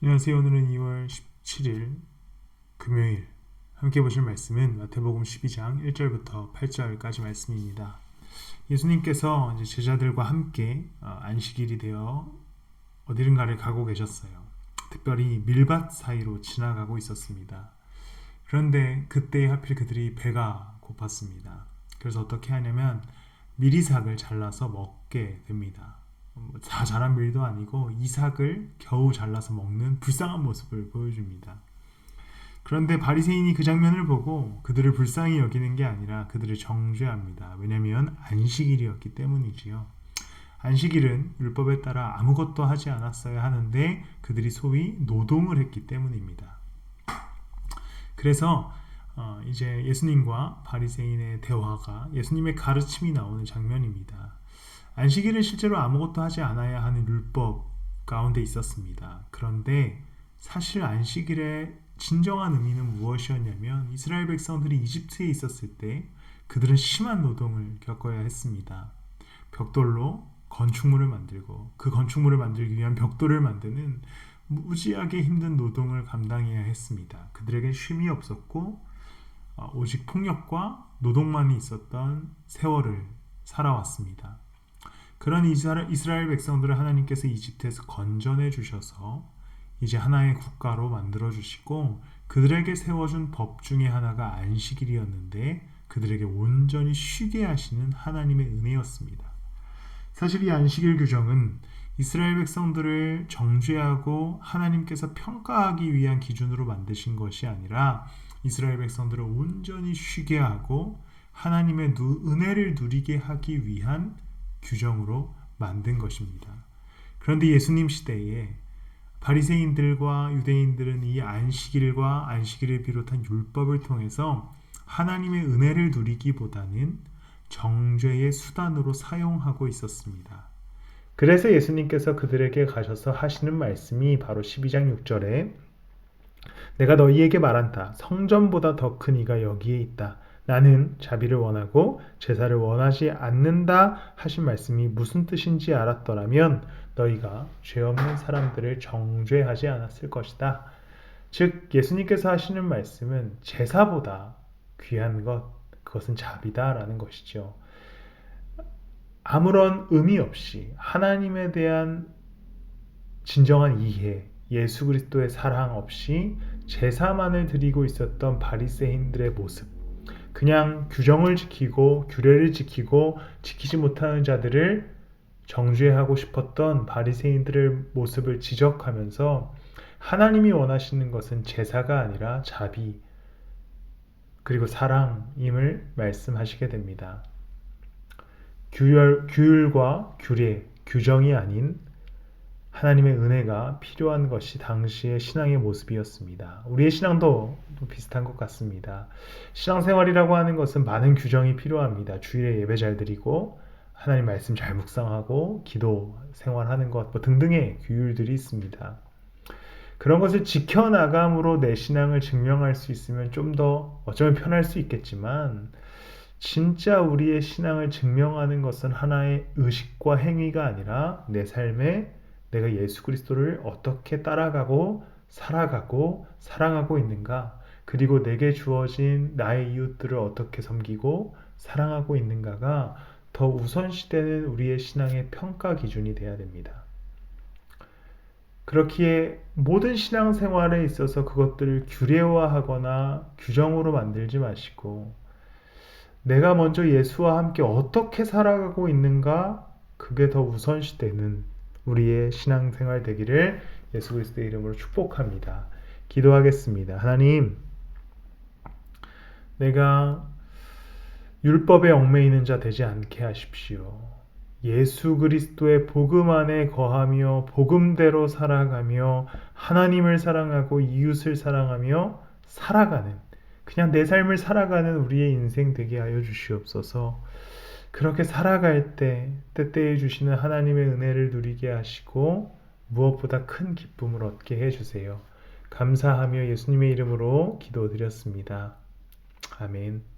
안녕하세요. 오늘은 2월 17일 금요일 함께 보실 말씀은 마태복음 12장 1절부터 8절까지 말씀입니다. 예수님께서 이제 제자들과 함께 어, 안식일이 되어 어디든가를 가고 계셨어요. 특별히 밀밭 사이로 지나가고 있었습니다. 그런데 그때 하필 그들이 배가 고팠습니다. 그래서 어떻게 하냐면 미리삭을 잘라서 먹게 됩니다. 뭐다 자란 밀도 아니고 이삭을 겨우 잘라서 먹는 불쌍한 모습을 보여줍니다. 그런데 바리새인이 그 장면을 보고 그들을 불쌍히 여기는 게 아니라 그들을 정죄합니다. 왜냐하면 안식일이었기 때문이지요. 안식일은 율법에 따라 아무것도 하지 않았어야 하는데 그들이 소위 노동을 했기 때문입니다. 그래서 어, 이제 예수님과 바리새인의 대화가 예수님의 가르침이 나오는 장면입니다. 안식일은 실제로 아무것도 하지 않아야 하는 율법 가운데 있었습니다. 그런데 사실 안식일의 진정한 의미는 무엇이었냐면 이스라엘 백성들이 이집트에 있었을 때 그들은 심한 노동을 겪어야 했습니다. 벽돌로 건축물을 만들고 그 건축물을 만들기 위한 벽돌을 만드는 무지하게 힘든 노동을 감당해야 했습니다. 그들에게 쉼이 없었고 어, 오직 폭력과 노동만이 있었던 세월을 살아왔습니다. 그런 이스라엘 백성들을 하나님께서 이집트에서 건져내 주셔서 이제 하나의 국가로 만들어 주시고 그들에게 세워준 법 중에 하나가 안식일이었는데 그들에게 온전히 쉬게 하시는 하나님의 은혜였습니다. 사실 이 안식일 규정은 이스라엘 백성들을 정죄하고 하나님께서 평가하기 위한 기준으로 만드신 것이 아니라 이스라엘 백성들을 온전히 쉬게 하고 하나님의 은혜를 누리게 하기 위한 규정으로 만든 것입니다. 그런데 예수님 시대에 바리새인들과 유대인들은 이 안식일과 안식일을 비롯한 율법을 통해서 하나님의 은혜를 누리기보다는 정죄의 수단으로 사용하고 있었습니다. 그래서 예수님께서 그들에게 가셔서 하시는 말씀이 바로 12장 6절에 내가 너희에게 말한다. 성전보다 더 큰 이가 여기에 있다. 나는 자비를 원하고 제사를 원하지 않는다 하신 말씀이 무슨 뜻인지 알았더라면 너희가 죄 없는 사람들을 정죄하지 않았을 것이다. 즉 예수님께서 하시는 말씀은 제사보다 귀한 것 그것은 자비다라는 것이죠. 아무런 의미 없이 하나님에 대한 진정한 이해, 예수 그리스도의 사랑 없이 제사만을 드리고 있었던 바리새인들의 모습 그냥 규정을 지키고 규례를 지키고 지키지 못하는 자들을 정죄하고 싶었던 바리새인들의 모습을 지적하면서 하나님이 원하시는 것은 제사가 아니라 자비 그리고 사랑임을 말씀하시게 됩니다. 규율, 규율과 규례, 규정이 아닌 하나님의 은혜가 필요한 것이 당시의 신앙의 모습이었습니다. 우리의 신앙도 비슷한 것 같습니다. 신앙생활이라고 하는 것은 많은 규정이 필요합니다. 주일에 예배 잘 드리고 하나님 말씀 잘 묵상하고 기도 생활하는 것 뭐 등등의 규율들이 있습니다. 그런 것을 지켜나감으로 내 신앙을 증명할 수 있으면 좀 더 어쩌면 편할 수 있겠지만 진짜 우리의 신앙을 증명하는 것은 하나의 의식과 행위가 아니라 내 삶의 내가 예수 그리스도를 어떻게 따라가고 살아가고 사랑하고 있는가? 그리고 내게 주어진 나의 이웃들을 어떻게 섬기고 사랑하고 있는가가 더 우선시되는 우리의 신앙의 평가 기준이 되어야 됩니다. 그렇기에 모든 신앙생활에 있어서 그것들을 규례화하거나 규정으로 만들지 마시고 내가 먼저 예수와 함께 어떻게 살아가고 있는가 그게 더 우선시되는 우리의 신앙생활 되기를 예수 그리스도의 이름으로 축복합니다. 기도하겠습니다. 하나님, 내가 율법에 얽매이는 자 되지 않게 하십시오. 예수 그리스도의 복음 안에 거하며 복음대로 살아가며 하나님을 사랑하고 이웃을 사랑하며 살아가는 그냥 내 삶을 살아가는 우리의 인생 되게 하여 주시옵소서. 그렇게 살아갈 때 때때에 주시는 하나님의 은혜를 누리게 하시고 무엇보다 큰 기쁨을 얻게 해주세요. 감사하며 예수님의 이름으로 기도드렸습니다. 아멘.